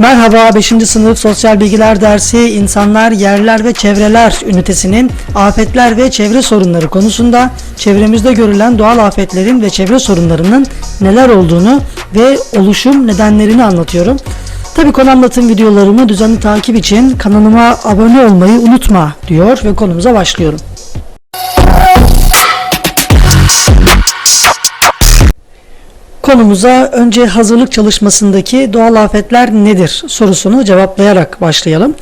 Merhaba 5. sınıf sosyal bilgiler dersi insanlar, yerler ve çevreler ünitesinin afetler ve çevre sorunları konusunda çevremizde görülen doğal afetlerin ve çevre sorunlarının neler olduğunu ve oluşum nedenlerini anlatıyorum. Tabii konu anlatım videolarımı düzenli takip için kanalıma abone olmayı unutma diyor ve konumuza başlıyorum. Konumuza önce hazırlık çalışmasındaki doğal afetler nedir sorusunu cevaplayarak başlayalım.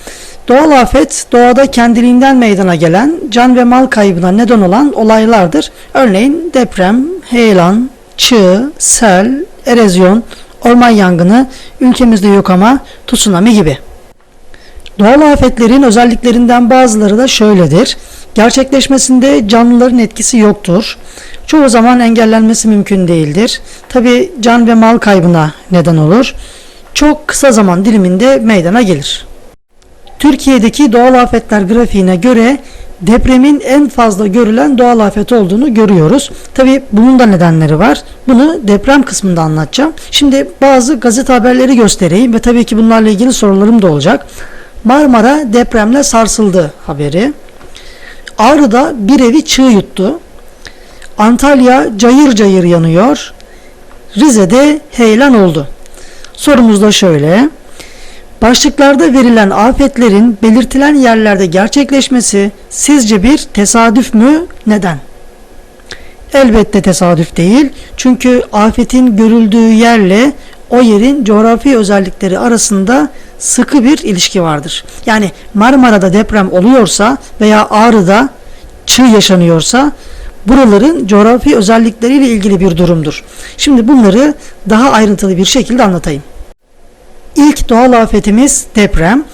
Doğal afet doğada kendiliğinden meydana gelen can ve mal kaybına neden olan olaylardır. Örneğin deprem, heyelan, çığ, sel, erozyon, orman yangını, ülkemizde yok ama tsunami gibi. Doğal afetlerin özelliklerinden bazıları da şöyledir. Gerçekleşmesinde canlıların etkisi yoktur. Çoğu zaman engellenmesi mümkün değildir. Tabi can ve mal kaybına neden olur. Çok kısa zaman diliminde meydana gelir. Türkiye'deki doğal afetler grafiğine göre depremin en fazla görülen doğal afet olduğunu görüyoruz. Tabi bunun da nedenleri var. Bunu deprem kısmında anlatacağım. Şimdi bazı gazete haberleri göstereyim ve tabii ki bunlarla ilgili sorularım da olacak. Marmara depremle sarsıldı haberi. Ağrı'da bir evi çığ yuttu. Antalya cayır cayır yanıyor. Rize'de heyelan oldu. Sorumuz da şöyle. Başlıklarda verilen afetlerin belirtilen yerlerde gerçekleşmesi sizce bir tesadüf mü? Neden? Elbette tesadüf değil. Çünkü afetin görüldüğü yerle o yerin coğrafi özellikleri arasında sıkı bir ilişki vardır. Yani Marmara'da deprem oluyorsa veya Ağrı'da çığ yaşanıyorsa buraların coğrafi özellikleriyle ilgili bir durumdur. Şimdi bunları daha ayrıntılı bir şekilde anlatayım. İlk doğal afetimiz deprem.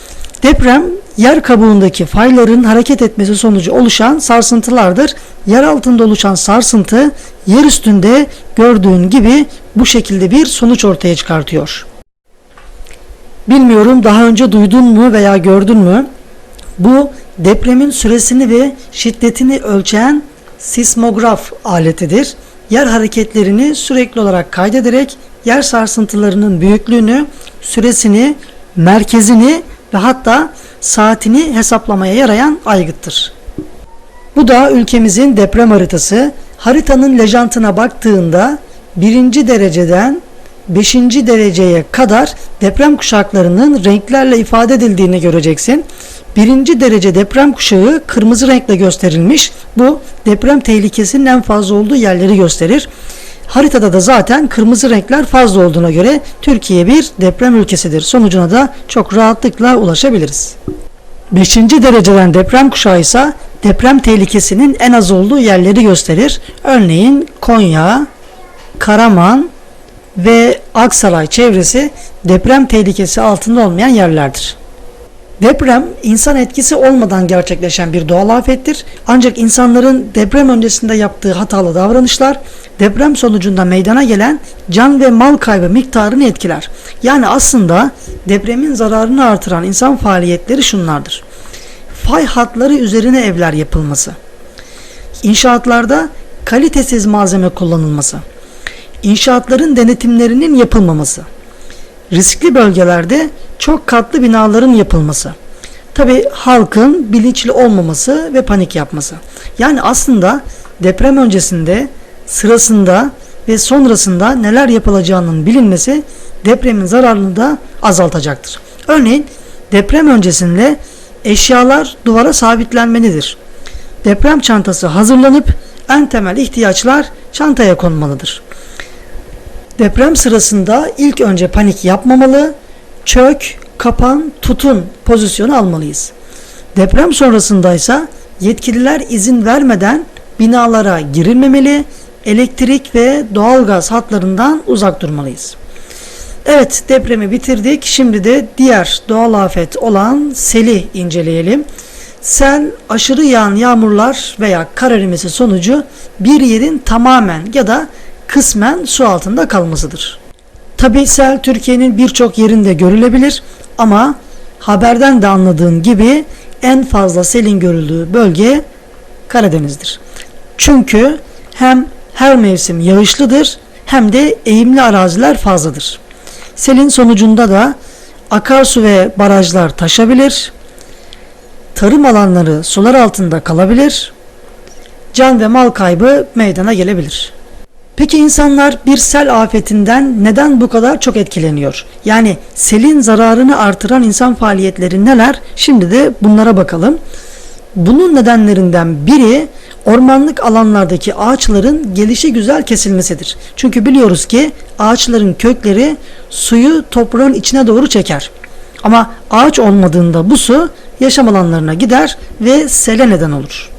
Deprem yer kabuğundaki fayların hareket etmesi sonucu oluşan sarsıntılardır. Yer altında oluşan sarsıntı yer üstünde gördüğün gibi bu şekilde bir sonuç ortaya çıkartıyor. Bilmiyorum daha önce duydun mu veya gördün mü? Bu depremin süresini ve şiddetini ölçen sismograf aletidir. Yer hareketlerini sürekli olarak kaydederek yer sarsıntılarının büyüklüğünü, süresini, merkezini ve hatta saatini hesaplamaya yarayan aygıttır. Bu da ülkemizin deprem haritası. Haritanın lejantına baktığında birinci dereceden 5. dereceye kadar deprem kuşaklarının renklerle ifade edildiğini göreceksin. Birinci derece deprem kuşağı kırmızı renkle gösterilmiş. Bu deprem tehlikesinin en fazla olduğu yerleri gösterir. Haritada da zaten kırmızı renkler fazla olduğuna göre Türkiye bir deprem ülkesidir. Sonucuna da çok rahatlıkla ulaşabiliriz. 5. dereceden deprem kuşağı ise deprem tehlikesinin en az olduğu yerleri gösterir. Örneğin Konya, Karaman ve Aksaray çevresi deprem tehlikesi altında olmayan yerlerdir. Deprem insan etkisi olmadan gerçekleşen bir doğal afettir. Ancak insanların deprem öncesinde yaptığı hatalı davranışlar deprem sonucunda meydana gelen can ve mal kaybı miktarını etkiler. Yani aslında depremin zararını artıran insan faaliyetleri şunlardır. Fay hatları üzerine evler yapılması. İnşaatlarda kalitesiz malzeme kullanılması. İnşaatların denetimlerinin yapılmaması riskli bölgelerde çok katlı binaların yapılması. Tabi halkın bilinçli olmaması ve panik yapması. Yani aslında deprem öncesinde, sırasında ve sonrasında neler yapılacağının bilinmesi depremin zararını da azaltacaktır. Örneğin deprem öncesinde eşyalar duvara sabitlenmelidir. Deprem çantası hazırlanıp en temel ihtiyaçlar çantaya konmalıdır. Deprem sırasında ilk önce panik yapmamalı, çök, kapan, tutun pozisyonu almalıyız. Deprem sonrasında ise yetkililer izin vermeden binalara girilmemeli, elektrik ve doğalgaz hatlarından uzak durmalıyız. Evet depremi bitirdik. Şimdi de diğer doğal afet olan seli inceleyelim. Sel aşırı yağan yağmurlar veya kar erimesi sonucu bir yerin tamamen ya da kısmen su altında kalmasıdır. Tabi sel Türkiye'nin birçok yerinde görülebilir ama haberden de anladığın gibi en fazla selin görüldüğü bölge Karadeniz'dir. Çünkü hem her mevsim yağışlıdır hem de eğimli araziler fazladır. Selin sonucunda da akarsu ve barajlar taşabilir, tarım alanları sular altında kalabilir, can ve mal kaybı meydana gelebilir. Peki insanlar bir sel afetinden neden bu kadar çok etkileniyor? Yani selin zararını artıran insan faaliyetleri neler? Şimdi de bunlara bakalım. Bunun nedenlerinden biri ormanlık alanlardaki ağaçların gelişi güzel kesilmesidir. Çünkü biliyoruz ki ağaçların kökleri suyu toprağın içine doğru çeker. Ama ağaç olmadığında bu su yaşam alanlarına gider ve sele neden olur.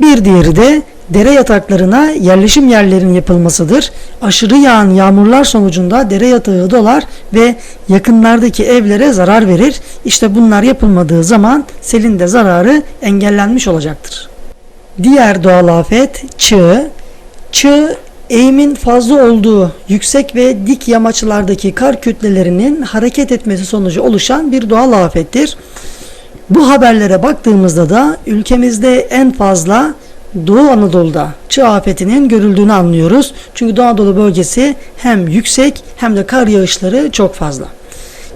Bir diğeri de dere yataklarına yerleşim yerlerin yapılmasıdır. Aşırı yağan yağmurlar sonucunda dere yatağı dolar ve yakınlardaki evlere zarar verir. İşte bunlar yapılmadığı zaman selin de zararı engellenmiş olacaktır. Diğer doğal afet çığ. Çığ eğimin fazla olduğu yüksek ve dik yamaçlardaki kar kütlelerinin hareket etmesi sonucu oluşan bir doğal afettir. Bu haberlere baktığımızda da ülkemizde en fazla Doğu Anadolu'da çığ afetinin görüldüğünü anlıyoruz. Çünkü Doğu Anadolu bölgesi hem yüksek hem de kar yağışları çok fazla.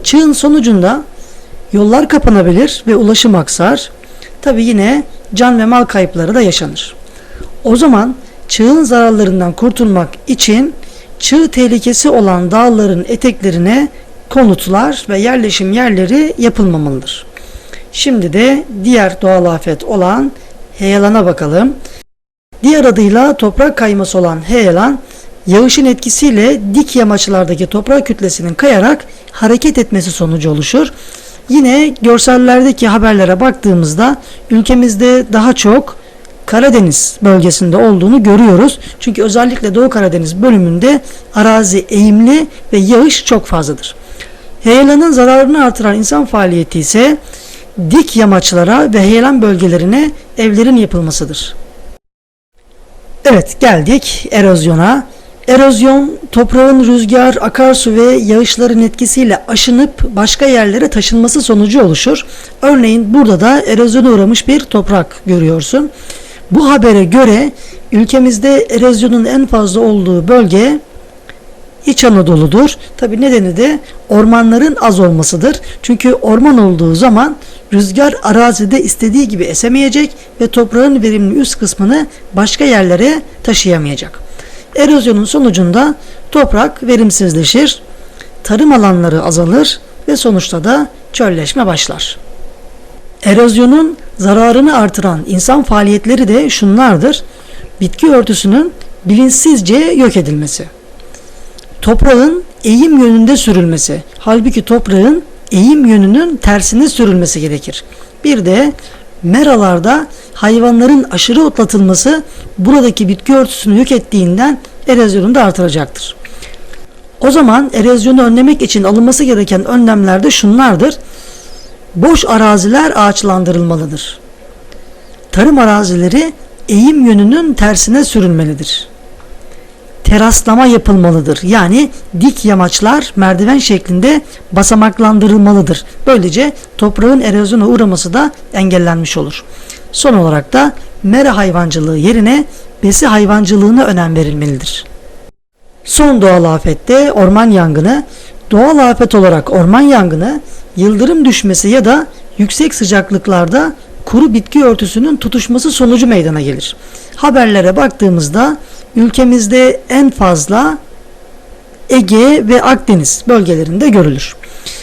Çığın sonucunda yollar kapanabilir ve ulaşım aksar. Tabi yine can ve mal kayıpları da yaşanır. O zaman çığın zararlarından kurtulmak için çığ tehlikesi olan dağların eteklerine konutlar ve yerleşim yerleri yapılmamalıdır. Şimdi de diğer doğal afet olan heyelana bakalım. Diğer adıyla toprak kayması olan heyelan, yağışın etkisiyle dik yamaçlardaki toprak kütlesinin kayarak hareket etmesi sonucu oluşur. Yine görsellerdeki haberlere baktığımızda ülkemizde daha çok Karadeniz bölgesinde olduğunu görüyoruz. Çünkü özellikle Doğu Karadeniz bölümünde arazi eğimli ve yağış çok fazladır. Heyelanın zararını artıran insan faaliyeti ise dik yamaçlara ve heyelan bölgelerine evlerin yapılmasıdır. Evet geldik erozyona. Erozyon toprağın rüzgar, akarsu ve yağışların etkisiyle aşınıp başka yerlere taşınması sonucu oluşur. Örneğin burada da erozyona uğramış bir toprak görüyorsun. Bu habere göre ülkemizde erozyonun en fazla olduğu bölge İç Anadolu'dur. Tabi nedeni de ormanların az olmasıdır. Çünkü orman olduğu zaman rüzgar arazide istediği gibi esemeyecek ve toprağın verimli üst kısmını başka yerlere taşıyamayacak. Erozyonun sonucunda toprak verimsizleşir, tarım alanları azalır ve sonuçta da çölleşme başlar. Erozyonun zararını artıran insan faaliyetleri de şunlardır. Bitki örtüsünün bilinçsizce yok edilmesi. Toprağın eğim yönünde sürülmesi. Halbuki toprağın eğim yönünün tersine sürülmesi gerekir. Bir de meralarda hayvanların aşırı otlatılması buradaki bitki örtüsünü yok ettiğinden erozyonu da artıracaktır. O zaman erozyonu önlemek için alınması gereken önlemler de şunlardır. Boş araziler ağaçlandırılmalıdır. Tarım arazileri eğim yönünün tersine sürülmelidir teraslama yapılmalıdır. Yani dik yamaçlar merdiven şeklinde basamaklandırılmalıdır. Böylece toprağın erozyona uğraması da engellenmiş olur. Son olarak da mera hayvancılığı yerine besi hayvancılığına önem verilmelidir. Son doğal afette orman yangını. Doğal afet olarak orman yangını yıldırım düşmesi ya da yüksek sıcaklıklarda kuru bitki örtüsünün tutuşması sonucu meydana gelir. Haberlere baktığımızda ülkemizde en fazla Ege ve Akdeniz bölgelerinde görülür.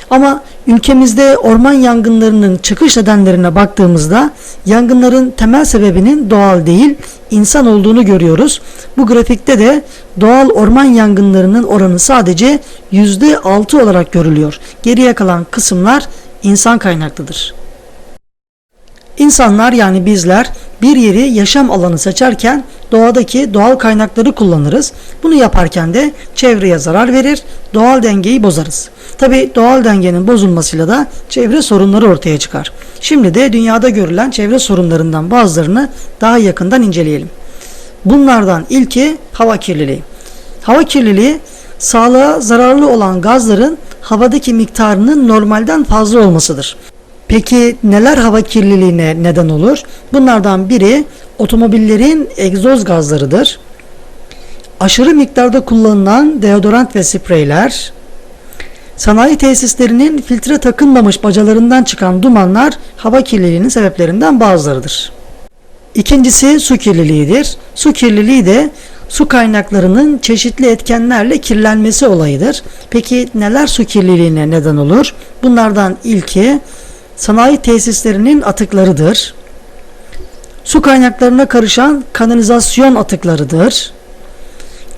Ama ülkemizde orman yangınlarının çıkış nedenlerine baktığımızda yangınların temel sebebinin doğal değil, insan olduğunu görüyoruz. Bu grafikte de doğal orman yangınlarının oranı sadece %6 olarak görülüyor. Geriye kalan kısımlar insan kaynaklıdır. İnsanlar yani bizler bir yeri yaşam alanı seçerken doğadaki doğal kaynakları kullanırız. Bunu yaparken de çevreye zarar verir, doğal dengeyi bozarız. Tabi doğal dengenin bozulmasıyla da çevre sorunları ortaya çıkar. Şimdi de dünyada görülen çevre sorunlarından bazılarını daha yakından inceleyelim. Bunlardan ilki hava kirliliği. Hava kirliliği sağlığa zararlı olan gazların havadaki miktarının normalden fazla olmasıdır. Peki neler hava kirliliğine neden olur? Bunlardan biri otomobillerin egzoz gazlarıdır. Aşırı miktarda kullanılan deodorant ve spreyler, Sanayi tesislerinin filtre takılmamış bacalarından çıkan dumanlar hava kirliliğinin sebeplerinden bazılarıdır. İkincisi su kirliliğidir. Su kirliliği de su kaynaklarının çeşitli etkenlerle kirlenmesi olayıdır. Peki neler su kirliliğine neden olur? Bunlardan ilki sanayi tesislerinin atıklarıdır. Su kaynaklarına karışan kanalizasyon atıklarıdır.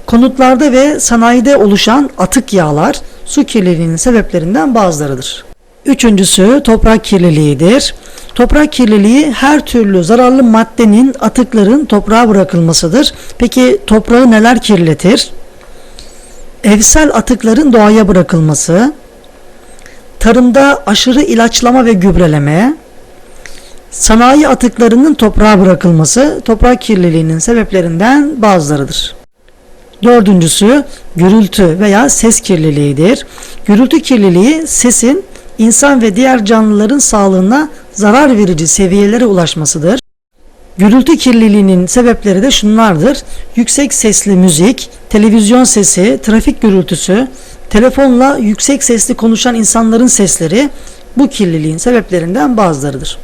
Konutlarda ve sanayide oluşan atık yağlar su kirliliğinin sebeplerinden bazılarıdır. Üçüncüsü toprak kirliliğidir. Toprak kirliliği her türlü zararlı maddenin, atıkların toprağa bırakılmasıdır. Peki toprağı neler kirletir? Evsel atıkların doğaya bırakılması, tarımda aşırı ilaçlama ve gübreleme, sanayi atıklarının toprağa bırakılması toprak kirliliğinin sebeplerinden bazılarıdır. Dördüncüsü gürültü veya ses kirliliğidir. Gürültü kirliliği sesin insan ve diğer canlıların sağlığına zarar verici seviyelere ulaşmasıdır. Gürültü kirliliğinin sebepleri de şunlardır. Yüksek sesli müzik, televizyon sesi, trafik gürültüsü, telefonla yüksek sesli konuşan insanların sesleri bu kirliliğin sebeplerinden bazılarıdır.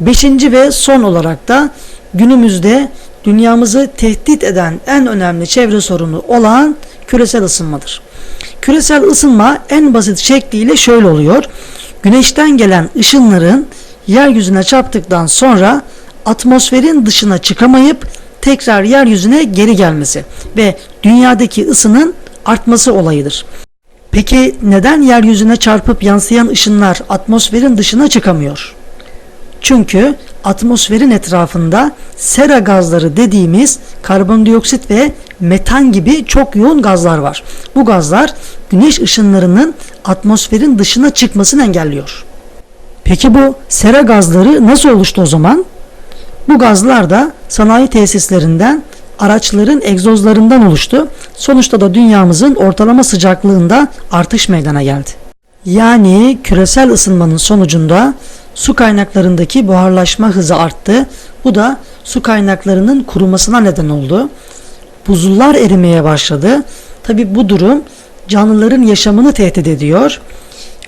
Beşinci ve son olarak da günümüzde dünyamızı tehdit eden en önemli çevre sorunu olan küresel ısınmadır. Küresel ısınma en basit şekliyle şöyle oluyor. Güneşten gelen ışınların yeryüzüne çarptıktan sonra atmosferin dışına çıkamayıp tekrar yeryüzüne geri gelmesi ve dünyadaki ısının artması olayıdır. Peki neden yeryüzüne çarpıp yansıyan ışınlar atmosferin dışına çıkamıyor? Çünkü atmosferin etrafında sera gazları dediğimiz karbondioksit ve metan gibi çok yoğun gazlar var. Bu gazlar güneş ışınlarının atmosferin dışına çıkmasını engelliyor. Peki bu sera gazları nasıl oluştu o zaman? Bu gazlar da sanayi tesislerinden, araçların egzozlarından oluştu. Sonuçta da dünyamızın ortalama sıcaklığında artış meydana geldi. Yani küresel ısınmanın sonucunda su kaynaklarındaki buharlaşma hızı arttı. Bu da su kaynaklarının kurumasına neden oldu. Buzullar erimeye başladı. Tabi bu durum canlıların yaşamını tehdit ediyor.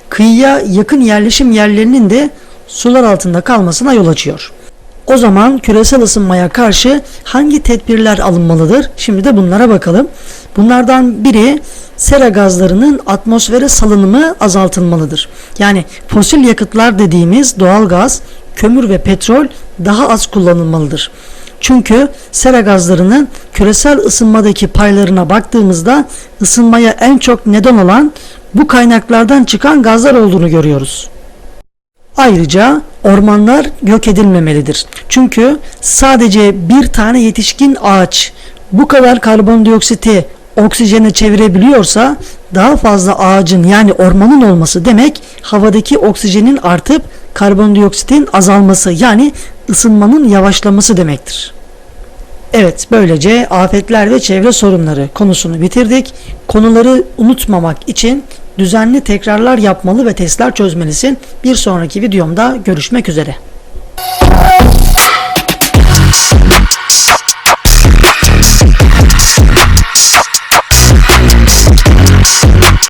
Kıyıya yakın yerleşim yerlerinin de sular altında kalmasına yol açıyor. O zaman küresel ısınmaya karşı hangi tedbirler alınmalıdır? Şimdi de bunlara bakalım. Bunlardan biri sera gazlarının atmosfere salınımı azaltılmalıdır. Yani fosil yakıtlar dediğimiz doğal gaz, kömür ve petrol daha az kullanılmalıdır. Çünkü sera gazlarının küresel ısınmadaki paylarına baktığımızda ısınmaya en çok neden olan bu kaynaklardan çıkan gazlar olduğunu görüyoruz. Ayrıca ormanlar yok edilmemelidir. Çünkü sadece bir tane yetişkin ağaç bu kadar karbondioksiti oksijene çevirebiliyorsa daha fazla ağacın yani ormanın olması demek havadaki oksijenin artıp karbondioksitin azalması yani ısınmanın yavaşlaması demektir. Evet böylece afetler ve çevre sorunları konusunu bitirdik. Konuları unutmamak için düzenli tekrarlar yapmalı ve testler çözmelisin. Bir sonraki videomda görüşmek üzere.